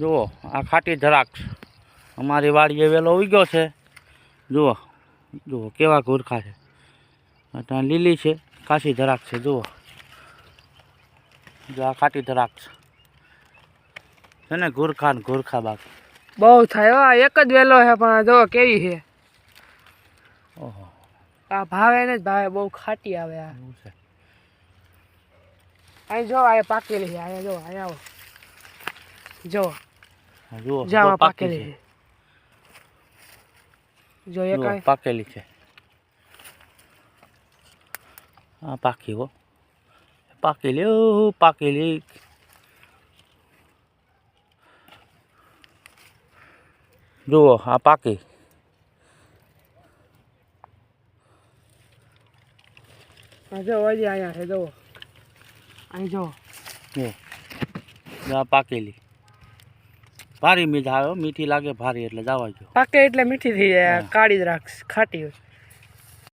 જુઓ આ ખાટી દ્રાક્ષ અમારી વાડીએ વેલો ઉગ્યો છે. જુઓ જુઓ કેવા ગુરખા છે. ત્યાં લીલી છે ખાસી દ્રાક્ષ છે જુઓ. જો આ ખાટી દ્રાક્ષ છે. ને ગુરખા ને ગુરખા બાકી બહુ થાય હો આ એક જ વેલો છે પણ જો કેવી છે. ઓહો. આ ભાવે ને જ ભાવે બહુ ખાટી આવે આ. છે. અહીં જો આ પાકેલી છે અહીંયા જો અહીંયા આવો. જો. જુઓ જો જો આમાં પાકી પાકેલી છે. છે. જો એક જુઓ, અહીં પાકેલી છે. હા પાકી હો. પાકેલી ઓ પાકેલી. જુઓ આ પાકી. જો અહીંયા છે જો અહીં જુઓ આ પાકેલી. ભારી મીઠા આવ્યો મીઠી લાગે ભારી એટલે જવા જો પાકે એટલે મીઠી થઈ જાય. કાળી દ્રાક્ષ ખાટી હોય.